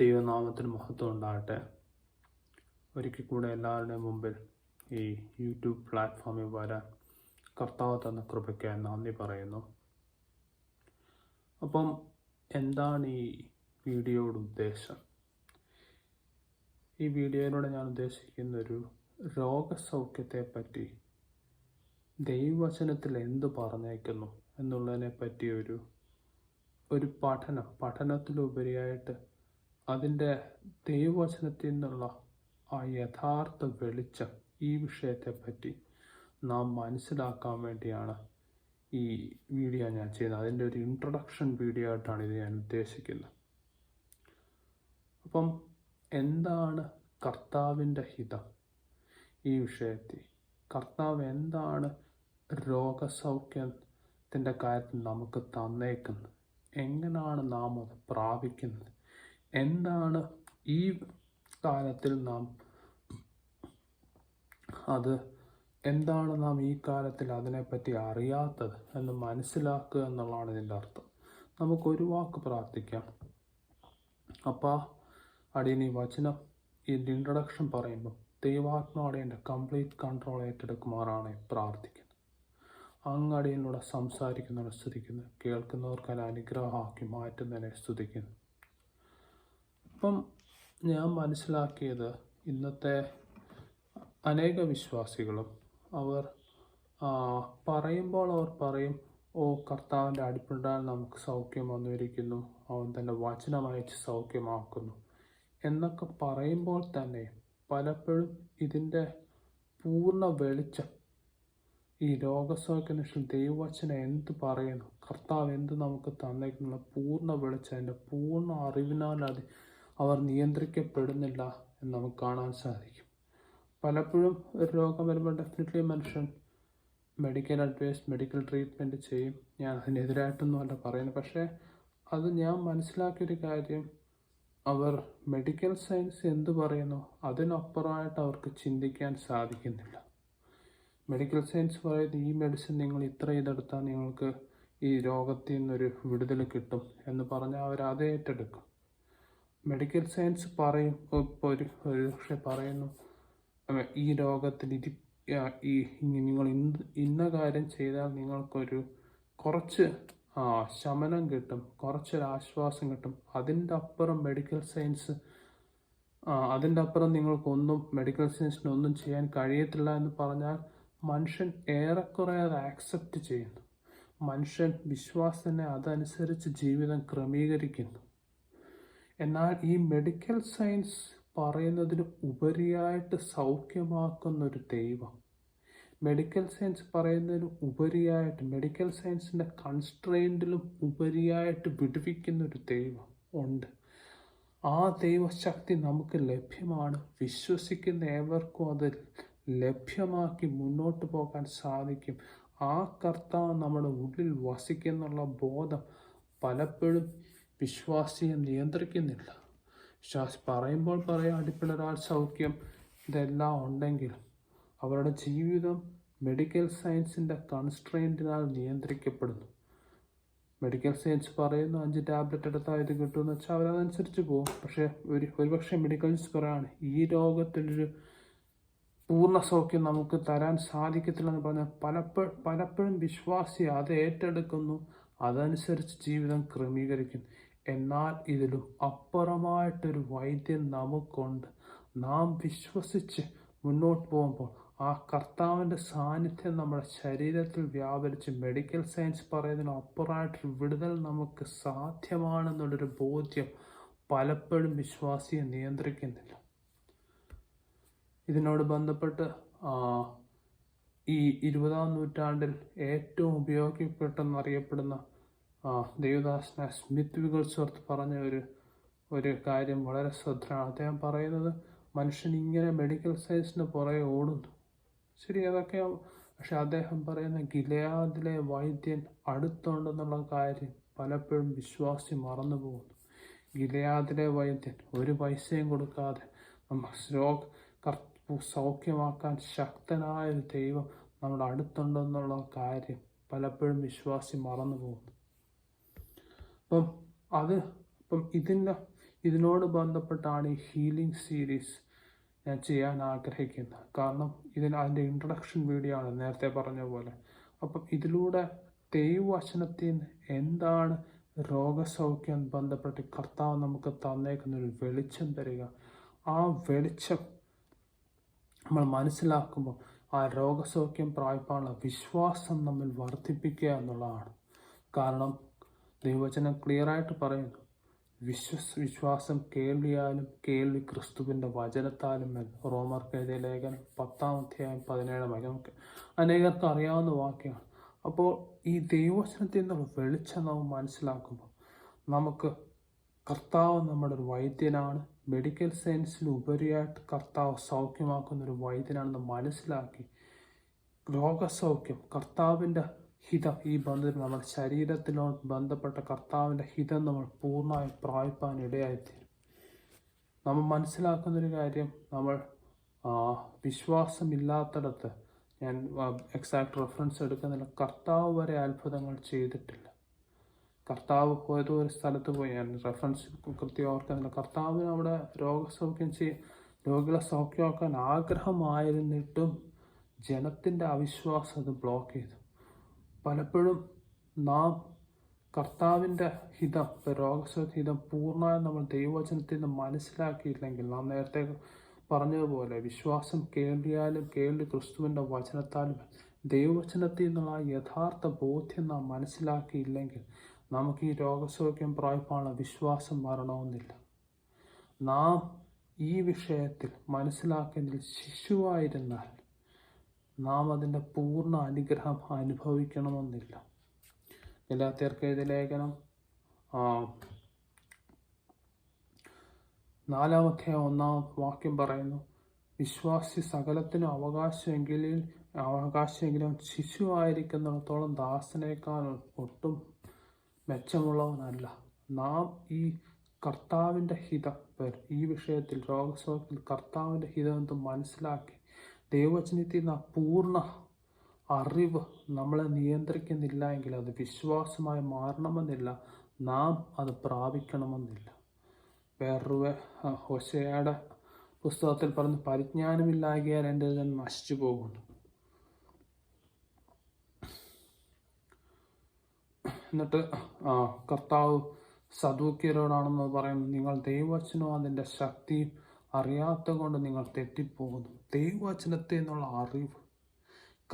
ദൈവനാമത്തിന് മഹത്വം ഉണ്ടാകട്ടെ ഒരിക്കൽ കൂടെ എല്ലാവരുടെയും മുമ്പിൽ ഈ യൂട്യൂബ് പ്ലാറ്റ്ഫോമിൽ വരാൻ കർത്താവ് തന്ന കൃപയ്ക്ക് നന്ദി പറയുന്നു. അപ്പം എന്താണ് ഈ വീഡിയോയുടെ ഉദ്ദേശം? ഈ വീഡിയോയിലൂടെ ഞാൻ ഉദ്ദേശിക്കുന്ന ഒരു രോഗസൗഖ്യത്തെ പറ്റി ദൈവവചനത്തിൽ എന്ത് പറഞ്ഞേക്കുന്നു എന്നുള്ളതിനെ പറ്റിയൊരു ഒരു പഠനം പഠനത്തിലുപരിയായിട്ട് അതിന്റെ ദൈവവചനത്തിൽ നിന്നുള്ള ആ യഥാർത്ഥ വെളിച്ചം ഈ വിഷയത്തെപ്പറ്റി നാം മനസ്സിലാക്കാൻ വേണ്ടിയാണ് ഈ വീഡിയോ ഞാൻ ചെയ്യുന്നത്. അതിന്റെ ഒരു ഇൻട്രൊഡക്ഷൻ വീഡിയോ ആയിട്ടാണ് ഇത് ഞാൻ ഉദ്ദേശിക്കുന്നത്. അപ്പം എന്താണ് കർത്താവിന്റെ ഹിതം ഈ വിഷയത്തിൽ? കർത്താവ് എന്താണ് രോഗസൗഖ്യത്തിന്റെ കാര്യത്തിൽ നമുക്ക് തന്നേക്കുന്നത്? എങ്ങനെയാണ് നാം അത് പ്രാപിക്കുന്നത്? എന്താണ് ഈ കാലത്തിൽ നാം അത് എന്താണ് നാം ഈ കാലത്തിൽ അതിനെപ്പറ്റി അറിയാത്തത് എന്ന് മനസ്സിലാക്കുക എന്നുള്ളതാണ് ഇതിന്റെ അർത്ഥം. നമുക്ക് ഒരു വാക്ക് പ്രാർത്ഥിക്കാം. അപ്പാ അടിയൻ ഈ വചനം ഇതിന്റെ ഇൻട്രഡക്ഷൻ പറയുമ്പോൾ ദൈവാത്മാവിടെ എന്റെ കംപ്ലീറ്റ് കൺട്രോൾ ഏറ്റെടുക്കുമാറാണ് പ്രാർത്ഥിക്കുന്നത്. അങ്ങടിയിലൂടെ സംസാരിക്കുന്നവരെ സ്തുതിക്കുന്നു. കേൾക്കുന്നവർക്ക് അത് അനുഗ്രഹമാക്കി മാറ്റുന്നതിനെ സ്തുതിക്കുന്നു. അപ്പം ഞാൻ മനസ്സിലാക്കിയത് ഇന്നത്തെ അനേക വിശ്വാസികളും അവർ പറയുമ്പോൾ അവർ പറയും ഓ കർത്താവിന്റെ അടിപ്പുണ്ടാൽ നമുക്ക് സൗഖ്യം വന്നിരിക്കുന്നു. അവൻ തന്റെ വചനം അയച്ച് സൗഖ്യമാക്കുന്നു. എന്നൊക്കെ പറയുമ്പോൾ തന്നെ പലപ്പോഴും ഇതിന്റെ പൂർണ വെളിച്ചം ഈ രോഗസൗഖ്യനിഷ്ടം ദൈവവചനം എന്ത് പറയുന്നു കർത്താവ് എന്ത് നമുക്ക് തന്നേക്കുന്ന പൂർണ വെളിച്ചം അതിന്റെ പൂർണ അറിവിനാൽ അത് അവർ നിയന്ത്രിക്കപ്പെടുന്നില്ല എന്ന് നമുക്ക് കാണാൻ സാധിക്കും. പലപ്പോഴും ഒരു രോഗം വരുമ്പോൾ ഡെഫിനറ്റ്ലി മനുഷ്യൻ മെഡിക്കൽ അഡ്വൈസ് മെഡിക്കൽ ട്രീറ്റ്മെന്റ് ചെയ്യും. ഞാൻ അതിനെതിരായിട്ടൊന്നും അല്ല പറയുന്നത്. പക്ഷേ അത് ഞാൻ മനസ്സിലാക്കിയൊരു കാര്യം അവർ മെഡിക്കൽ സയൻസ് എന്ത് പറയുന്നു അതിനപ്പുറമായിട്ട് അവർക്ക് ചിന്തിക്കാൻ സാധിക്കുന്നില്ല. മെഡിക്കൽ സയൻസ് പറയുന്നത് ഈ മെഡിസിൻ നിങ്ങൾ ഇത്ര ഇതെടുത്താൽ നിങ്ങൾക്ക് ഈ രോഗത്തിൽ നിന്നൊരു വിടുതൽ കിട്ടും എന്ന് പറഞ്ഞാൽ അവർ അത് ഏറ്റെടുക്കും. മെഡിക്കൽ സയൻസ് പറയും. ഇപ്പോൾ ഒരു ഒരു പക്ഷെ പറയുന്നു. ഈ രോഗത്തിൽ ഇരി ഈ നിങ്ങൾ ഇന്ന് ഇന്ന കാര്യം ചെയ്താൽ നിങ്ങൾക്കൊരു കുറച്ച് ആ ശമനം കിട്ടും. കുറച്ചൊരു ആശ്വാസം കിട്ടും. അതിന്റെ അപ്പുറം മെഡിക്കൽ സയൻസ് അതിന്റെ അപ്പുറം നിങ്ങൾക്കൊന്നും മെഡിക്കൽ സയൻസിനൊന്നും ചെയ്യാൻ കഴിയത്തില്ല എന്ന് പറഞ്ഞാൽ മനുഷ്യൻ ഏറെക്കുറെ അത് ആക്സെപ്റ്റ് ചെയ്യുന്നു. മനുഷ്യൻ വിശ്വാസത്തിനെ അതനുസരിച്ച് ജീവിതം ക്രമീകരിക്കുന്നു. എന്നാൽ ഈ മെഡിക്കൽ സയൻസ് പറയുന്നതിന് ഉപരിയായിട്ട് സൗഖ്യമാക്കുന്ന ഒരു ദൈവം. മെഡിക്കൽ സയൻസ് പറയുന്നതിന് ഉപരിയായിട്ട് മെഡിക്കൽ സയൻസിന്റെ കൺസ്ട്രെയിന്റിലും ഉപരിയായിട്ട് വിടുവിക്കുന്ന ഒരു ദൈവം ഉണ്ട്. ആ ദൈവശക്തി നമുക്ക് ലഭ്യമാണ്. വിശ്വസിക്കുന്ന ഏവർക്കും അത് ലഭ്യമാക്കി മുന്നോട്ട് പോകാൻ സാധിക്കും. ആ കർത്താവ് നമ്മുടെ ഉള്ളിൽ വസിക്കുന്നുള്ള ബോധം പലപ്പോഴും വിശ്വാസിയെ നിയന്ത്രിക്കുന്നില്ല. വിശ്വാസി പറയുമ്പോൾ പറയാം അടിപ്പിളരാൾ സൗഖ്യം ഇതെല്ലാം ഉണ്ടെങ്കിൽ അവരുടെ ജീവിതം മെഡിക്കൽ സയൻസിന്റെ കൺസ്ട്രെയിന്റിനാൽ നിയന്ത്രിക്കപ്പെടുന്നു. മെഡിക്കൽ സയൻസ് പറയുന്നു അഞ്ച് ടാബ്ലറ്റ് എടുത്താൽ ഇത് കിട്ടുമെന്ന് വെച്ചാൽ അവരതനുസരിച്ച് പോകും പക്ഷേ ഒരു ഒരുപക്ഷെ മെഡിക്കൽ സയൻസ് പറയാണ് ഈ രോഗത്തിനൊരു പൂർണ സൗഖ്യം നമുക്ക് തരാൻ സാധിക്കത്തില്ലെന്ന് പറഞ്ഞാൽ പലപ്പോഴും പലപ്പോഴും വിശ്വാസി അത് ഏറ്റെടുക്കുന്നു അതനുസരിച്ച് ജീവിതം ക്രമീകരിക്കുന്നു. എന്നാൽ ഇതിലും അപ്പുറമായിട്ടൊരു വൈദ്യം നമുക്കുണ്ട്. നാം വിശ്വസിച്ച് മുന്നോട്ട് പോകുമ്പോൾ ആ കർത്താവിന്റെ സാന്നിധ്യം നമ്മുടെ ശരീരത്തിൽ വ്യാപരിച്ച് മെഡിക്കൽ സയൻസ് പറയുന്നതിന് അപ്പുറമായിട്ടൊരു വിടുതൽ നമുക്ക് സാധ്യമാണെന്നുള്ളൊരു ബോധ്യം പലപ്പോഴും വിശ്വാസിയെ നിയന്ത്രിക്കുന്നില്ല. ഇതിനോട് ബന്ധപ്പെട്ട് ഈ ഇരുപതാം നൂറ്റാണ്ടിൽ ഏറ്റവും ഉപയോഗിക്കപ്പെട്ടെന്നറിയപ്പെടുന്ന ദേവദാസന സ്മിത്ത് വിഗൾസ്വർത്ത് പറഞ്ഞ ഒരു ഒരു കാര്യം വളരെ ശ്രദ്ധയാണ്. അദ്ദേഹം പറയുന്നത് മനുഷ്യൻ ഇങ്ങനെ മെഡിക്കൽ സയൻസിന് പുറകെ ഓടുന്നു. ശരി അതൊക്കെ പക്ഷെ അദ്ദേഹം പറയുന്ന ഗിലയാദിലെ വൈദ്യൻ അടുത്തുണ്ടെന്നുള്ള കാര്യം പലപ്പോഴും വിശ്വാസി മറന്നു പോകുന്നു. ഗിലയാദിലെ വൈദ്യൻ ഒരു പൈസയും കൊടുക്കാതെ നമ്മൾ രോഗ സൗഖ്യമാക്കാൻ ശക്തനായ ഒരു ദൈവം നമ്മുടെ അടുത്തുണ്ടെന്നുള്ള കാര്യം പലപ്പോഴും വിശ്വാസി മറന്നു പോകുന്നു. അപ്പം അത് അപ്പം ഇതിന്റെ ഇതിനോട് ബന്ധപ്പെട്ടാണ് ഈ ഹീലിംഗ് സീരീസ് ഞാൻ ചെയ്യാൻ ആഗ്രഹിക്കുന്നത്. കാരണം ഇതിന് അതിന്റെ ഇൻട്രഡക്ഷൻ വീഡിയോ ആണ് നേരത്തെ പറഞ്ഞ പോലെ. അപ്പം ഇതിലൂടെ ദൈവവചനത്തിൽ എന്താണ് രോഗസൗഖ്യം ബന്ധപ്പെട്ട് കർത്താവ് നമുക്ക് തന്നേക്കുന്ന ഒരു വെളിച്ചം തരിക. ആ വെളിച്ചം നമ്മൾ മനസ്സിലാക്കുമ്പോൾ ആ രോഗസൗഖ്യം പ്രായപ്പാനുള്ള വിശ്വാസം നമ്മൾ വർദ്ധിപ്പിക്കുക എന്നുള്ളതാണ്. കാരണം ദൈവവചനം ക്ലിയറായിട്ട് പറയുന്നു. വിശ്വസ് വിശ്വാസം കേൾവിയാലും കേൾവി ക്രിസ്തുവിന്റെ വചനത്താലും എന്ന് റോമർക്ക് എഴുതിയ ലേഖനം പത്താം അധ്യായം പതിനേഴാം നമുക്ക് അനേകർക്ക് അറിയാവുന്ന വാക്യമാണ്. അപ്പോൾ ഈ ദൈവവചനത്തിൽ നിന്നുള്ള വെളിച്ചം നാം മനസ്സിലാക്കുമ്പോൾ നമുക്ക് കർത്താവ് നമ്മുടെ ഒരു വൈദ്യനാണ്. മെഡിക്കൽ സയൻസിൽ ഉപരിയായിട്ട് കർത്താവ് സൗഖ്യമാക്കുന്ന ഒരു വൈദ്യനാണെന്ന് മനസ്സിലാക്കി രോഗസൗഖ്യം കർത്താവിന്റെ ഹിതം. ഈ ബന്ധത്തിൽ നമ്മുടെ ശരീരത്തിനോട് ബന്ധപ്പെട്ട കർത്താവിന്റെ ഹിതം നമ്മൾ പൂർണമായും പ്രാപിപ്പാൻ ഇടയായിത്തീരും. നമ്മൾ മനസ്സിലാക്കുന്നൊരു കാര്യം നമ്മൾ വിശ്വാസമില്ലാത്തിടത്ത് ഞാൻ എക്സാക്ട് റെഫറൻസ് എടുക്കുന്നില്ല കർത്താവ് വരെ അത്ഭുതങ്ങൾ ചെയ്തിട്ടില്ല. കർത്താവ് പോയത് ഒരു സ്ഥലത്ത് പോയി ഞാൻ റെഫറൻസ് കൃത്യം ഓർക്കുന്നില്ല. കർത്താവിന് അവിടെ രോഗസൗഖ്യം ചെയ്യും രോഗികളെ സൗഖ്യമാക്കാൻ ആഗ്രഹമായിരുന്നിട്ടും ജനത്തിന്റെ അവിശ്വാസം അത് ബ്ലോക്ക് ചെയ്തു. പലപ്പോഴും നാം കർത്താവിന്റെ ഹിതം രോഗസൗഖ്യ ഹിതം പൂർണമായും നമ്മൾ ദൈവവചനത്തിൽ നിന്ന് മനസ്സിലാക്കിയില്ലെങ്കിൽ നാം നേരത്തെ പറഞ്ഞതുപോലെ വിശ്വാസം കേൾവിയാലും കേൾവി ക്രിസ്തുവിന്റെ വചനത്താലും ദൈവവചനത്തിൽ നിന്നുള്ള യഥാർത്ഥ ബോധ്യം നാം മനസ്സിലാക്കിയില്ലെങ്കിൽ നമുക്ക് ഈ രോഗസൗഖ്യം പ്രായപ്പാണ് വിശ്വാസം മരണമെന്നില്ല നാം ഈ വിഷയത്തിൽ മനസ്സിലാക്കുന്നതിൽ ശിശുവായിരുന്നാൽ നാം അതിന്റെ പൂർണ അനുഗ്രഹം അനുഭവിക്കണമെന്നില്ല. ഗലാത്യർക്ക് എഴുതിയ ലേഖനം നാലാമത്തെ ഒന്നാം വാക്യം പറയുന്നു വിശ്വാസി സകലത്തിനും അവകാശമെങ്കിലും ശിശു ആയിരിക്കുന്നിടത്തോളം ദാസനേക്കാൾ ഒട്ടും മെച്ചമുള്ളവനല്ല. നാം ഈ കർത്താവിന്റെ ഹിതം ഈ വിഷയത്തിൽ രോഗസൗഖ്യത്തിൽ കർത്താവിന്റെ ഹിതം എന്ന് മനസ്സിലാക്കി ദൈവവചനത്തിൽ പൂർണ അറിവ് നമ്മളെ നിയന്ത്രിക്കുന്നില്ല എങ്കിൽ അത് വിശ്വാസമായി മാറണമെന്നില്ല നാം അത് പ്രാപിക്കണമെന്നില്ല. വേറൊരു ഹൊശയുടെ പുസ്തകത്തിൽ പറഞ്ഞ് പരിജ്ഞാനമില്ലാകിയാൽ എന്റെ ജനം നശിച്ചു പോകുന്നു. എന്നിട്ട് കർത്താവ് സദൂക്യരോടാണെന്ന് പറയുന്നത് നിങ്ങൾ ദൈവവചനവും അതിന്റെ ശക്തിയും അറിയാത്ത കൊണ്ട് നിങ്ങൾ തെറ്റിപ്പോകുന്നു. ദൈവവചനത്തെ എന്നുള്ള അറിവ്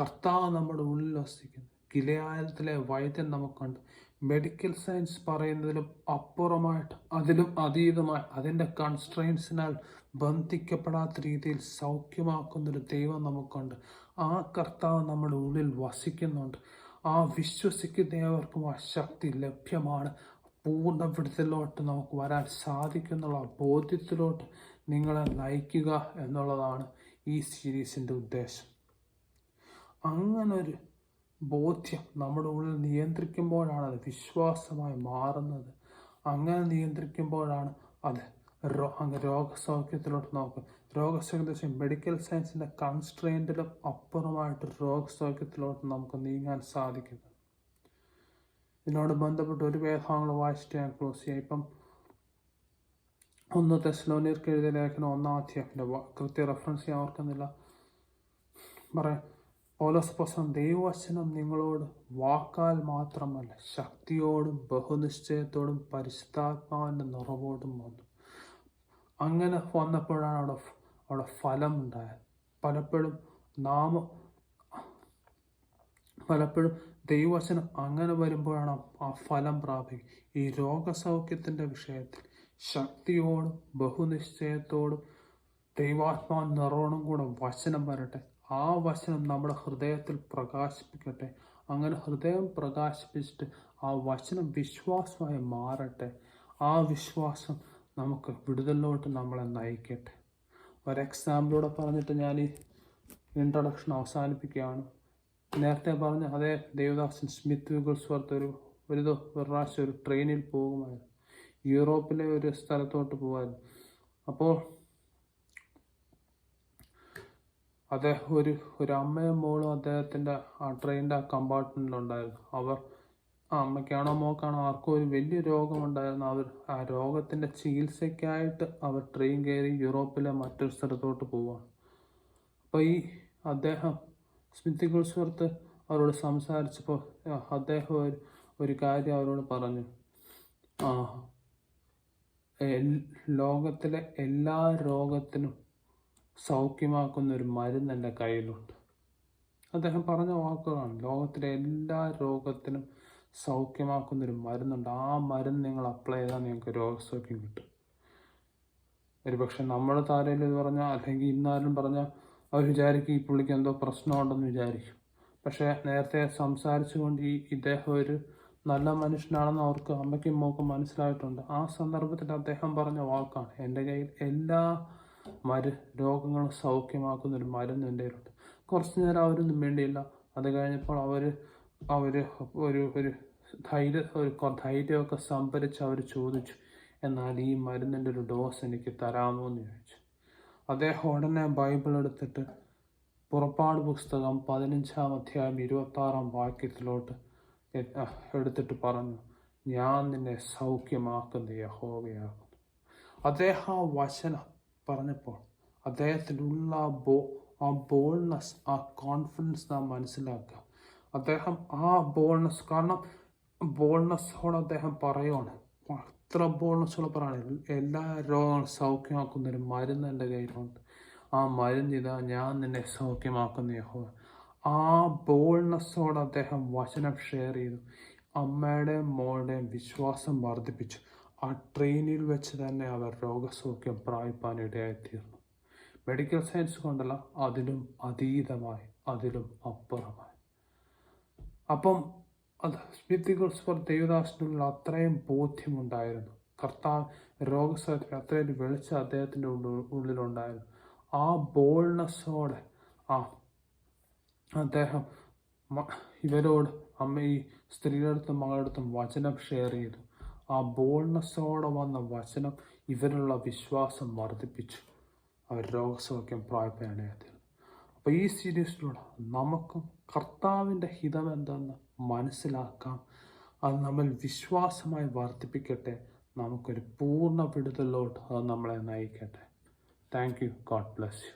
കർത്താവ് നമ്മുടെ ഉള്ളിൽ വസിക്കുന്നു. ഗിലയാലത്തിലെ വൈദ്യൻ നമുക്കുണ്ട് മെഡിക്കൽ സയൻസ് പറയുന്നതിലും അപ്പുറമായിട്ട് അതിലും അതീതമായി അതിന്റെ കൺസ്ട്രെയിൻസിനാൽ ബന്ധിക്കപ്പെടാത്ത രീതിയിൽ സൗഖ്യമാക്കുന്നൊരു ദൈവം നമുക്കുണ്ട് ആ കർത്താവ് നമ്മുടെ ഉള്ളിൽ വസിക്കുന്നുണ്ട്. ആ വിശ്വസിക്കുന്നവർക്കും ആ ശക്തി ലഭ്യമാണ്. പൂർണ വിടുതലോട്ട് നമുക്ക് വരാൻ സാധിക്കുന്നുള്ള ബോധ്യത്തിലോട്ട് നിങ്ങളെ നയിക്കുക എന്നുള്ളതാണ് ഈ സീരീസിന്റെ ഉദ്ദേശം. അങ്ങനൊരു ബോധ്യം നമ്മുടെ ഉള്ളിൽ നിയന്ത്രിക്കുമ്പോഴാണ് അത് വിശ്വാസമായി മാറുന്നത്. അങ്ങനെ നിയന്ത്രിക്കുമ്പോഴാണ് അത് അങ്ങ് രോഗസൗഖ്യത്തിലോട്ട് നോക്കുക രോഗസൗഖ്യത്തിന് മെഡിക്കൽ സയൻസിന്റെ കൺസ്ട്രെയിന്റിലും അപ്പുറമായിട്ട് രോഗസൗഖ്യത്തിലോട്ട് നമുക്ക് നീങ്ങാൻ സാധിക്കുന്നത് ഇതിനോട് ബന്ധപ്പെട്ട് ഒരു വേദഭാഗങ്ങൾ വായിച്ചിട്ട് ഞാൻ ക്ലോസ് ചെയ്യാം. ഇപ്പം ഒന്ന് തെസ്ലോനിയർക്ക് എഴുതിയ ലേഖനം ഒന്നാം അധ്യായത്തിന്റെ കൃത്യ റെഫറൻസ് ഞാൻ ഓർക്കുന്നില്ല. പറയാം പൗലോസ്പസം ദൈവവചനം നിങ്ങളോട് വാക്കാൽ മാത്രമല്ല ശക്തിയോടും ബഹുനിശ്ചയത്തോടും പരിശുദ്ധാത്മാവിന്റെ നിറവോടും വന്നു. അങ്ങനെ വന്നപ്പോഴാണ് അവിടെ അവിടെ ഫലം ഉണ്ടായത് പലപ്പോഴും നാമം പലപ്പോഴും ദൈവവചനം അങ്ങനെ വരുമ്പോഴാണ് ആ ഫലം പ്രാപിക്കുക. ഈ രോഗസൗഖ്യത്തിന്റെ വിഷയത്തിൽ ശക്തിയോടും ബഹുനിശ്ചയത്തോടും ദൈവാത്മാ നിറവണം കൂടെ വചനം വരട്ടെ. ആ വചനം നമ്മുടെ ഹൃദയത്തിൽ പ്രകാശിപ്പിക്കട്ടെ. അങ്ങനെ ഹൃദയം പ്രകാശിപ്പിച്ചിട്ട് ആ വചനം വിശ്വാസമായി മാറട്ടെ. ആ വിശ്വാസം നമുക്ക് വിടുതലിലോട്ട് നമ്മളെ നയിക്കട്ടെ. ഒരു എക്സാമ്പിളൂടെ പറഞ്ഞിട്ട് ഞാൻ ഈ ഇൻട്രൊഡക്ഷൻ അവസാനിപ്പിക്കുകയാണ്. നേരത്തെ പറഞ്ഞ അതേ ദേവദാസൻ സ്മിത്ത് വിഗൾസ്വർത്ത് ഒരു ഒരു ഒരു പ്രാവശ്യം ഒരു ട്രെയിനിൽ പോകുമായിരുന്നു. യൂറോപ്പിലെ ഒരു സ്ഥലത്തോട്ട് പോകുമായിരുന്നു അപ്പോൾ അദ്ദേഹം ഒരു ഒരു അമ്മയും മോളും അദ്ദേഹത്തിന്റെ ആ ട്രെയിനിന്റെ ആ കമ്പാർട്ട്മെന്റിലുണ്ടായിരുന്നു. അവർ ആ അമ്മയ്ക്കാണോ മോക്കാണോ ആർക്കും ഒരു വലിയ രോഗമുണ്ടായിരുന്നു. അവർ ആ രോഗത്തിന്റെ ചികിത്സയ്ക്കായിട്ട് അവർ ട്രെയിൻ കയറി യൂറോപ്പിലെ മറ്റൊരു സ്ഥലത്തോട്ട് പോവുകയാണ് അപ്പോൾ ഈ അദ്ദേഹം സ്മിത്തി ഗുൾസ്വർത്ത് അവരോട് സംസാരിച്ചപ്പോൾ അദ്ദേഹം ഒരു ഒരു കാര്യം അവരോട് പറഞ്ഞു. ലോകത്തിലെ എല്ലാ രോഗത്തിനും സൗഖ്യമാക്കുന്ന ഒരു മരുന്ന് എന്റെ കയ്യിലുണ്ട്. അദ്ദേഹം പറഞ്ഞ വാക്കുകളാണ്. ലോകത്തിലെ എല്ലാ രോഗത്തിനും സൗഖ്യമാക്കുന്ന ഒരു മരുന്നുണ്ട്. ആ മരുന്ന് നിങ്ങൾ അപ്ലൈ ചെയ്താൽ നിങ്ങൾക്ക് രോഗസൗഖ്യം കിട്ടും. ഒരുപക്ഷെ നമ്മുടെ താരയിൽ പറഞ്ഞാൽ അല്ലെങ്കിൽ ഇന്നാരും പറഞ്ഞാൽ അവർ വിചാരിക്കും ഈ പുള്ളിക്ക് എന്തോ പ്രശ്നമുണ്ടെന്ന് വിചാരിക്കും. പക്ഷേ നേരത്തെ സംസാരിച്ചുകൊണ്ട് ഈ ഇദ്ദേഹം ഒരു നല്ല മനുഷ്യനാണെന്ന് അവർക്ക് അമ്മയ്ക്കും മോക്കും മനസ്സിലായിട്ടുണ്ട്. ആ സന്ദർഭത്തിൽ അദ്ദേഹം പറഞ്ഞ വാക്കാണ് എന്റെ കയ്യിൽ എല്ലാ മരു രോഗങ്ങളും സൗഖ്യമാക്കുന്ന ഒരു മരുന്ന് എന്റെ കയ്യിലുണ്ട്. കുറച്ച് നേരം അവരൊന്നും വേണ്ടിയില്ല അത് കഴിഞ്ഞപ്പോൾ അവർ അവർ ഒരു ഒരു ധൈര്യ ഒരു ധൈര്യമൊക്കെ സംഭരിച്ച് അവർ ചോദിച്ചു എന്നാൽ ഈ മരുന്നിന്റെ ഒരു ഡോസ് എനിക്ക് തരാമോ? എന്ന് ചോദിച്ചു. അദ്ദേഹം ഉടനെ ബൈബിൾ എടുത്തിട്ട് പുറപ്പാട് പുസ്തകം പതിനഞ്ചാം അധ്യായം ഇരുപത്തി ആറാം വാക്യത്തിലോട്ട് എടുത്തിട്ട് പറഞ്ഞു ഞാൻ നിന്നെ സൗഖ്യമാക്കുന്ന യഹോവയാകുന്നു. അദ്ദേഹം ആ വചനം പറഞ്ഞപ്പോൾ അദ്ദേഹത്തിനുള്ള ബോ ആ ബോൾനെസ് ആ കോൺഫിഡൻസ് നാം മനസ്സിലാക്കുക. അദ്ദേഹം ആ ബോൾനെസ് കാരണം ബോൾനെസ്സോട് അദ്ദേഹം പറയുവാണ് ബോൾനെസ്സോടെ പറയാണ് എല്ലാ രോഗങ്ങളും സൗഖ്യമാക്കുന്ന ഒരു മരുന്ന് എന്റെ കയ്യിലുണ്ട്. ആ മരുന്ന് ഇതാ ഞാൻ നിന്നെ സൗഖ്യമാക്കുന്ന യഹോ ആ ബോൾനെസ്സോടെ അദ്ദേഹം വചനം ഷെയർ ചെയ്തു. അമ്മയുടെയും മോളുടെയും വിശ്വാസം വർദ്ധിപ്പിച്ചു. ആ ട്രെയിനിൽ വെച്ച് തന്നെ അവർ രോഗസൗഖ്യം പ്രായപ്പാനിടയായിത്തീർന്നു. മെഡിക്കൽ സയൻസ് കൊണ്ടല്ല അതിലും അതീതമായി അതിലും അപ്പുറമായി. അപ്പം അത് സ്മിത്തികൾസ് ഫോർ ദേവദാസിനുള്ള അത്രയും ബോധ്യമുണ്ടായിരുന്നു. കർത്താവ് രോഗസൗഖ്യത്തിൽ അത്രയും വെളിച്ചം അദ്ദേഹത്തിന്റെ ഉള്ളിലുണ്ടായിരുന്നു. ആ ബോൾനെസ്സോടെ ആ അദ്ദേഹം ഇവരോട് അമ്മ ഈ സ്ത്രീകളടുത്തും മകളടുത്തും വചനം ഷെയർ ചെയ്തു. ആ ബോൾനെസ്സോടെ വന്ന വചനം ഇവരുള്ള വിശ്വാസം വർദ്ധിപ്പിച്ചു. അവർ രോഗസൗഖ്യം പ്രായപ്പനായത് അപ്പോൾ ഈ സീരീസിലൂടെ നമുക്കും കർത്താവിന്റെ ഹിതം എന്തെന്ന് മനസ്സിലാക്കാം. അത് നമ്മൾ വിശ്വാസമായി വർദ്ധിപ്പിക്കട്ടെ. നമുക്കൊരു പൂർണ വിടുതലോട്ട് അത് നമ്മളെ നയിക്കട്ടെ. Thank you God bless you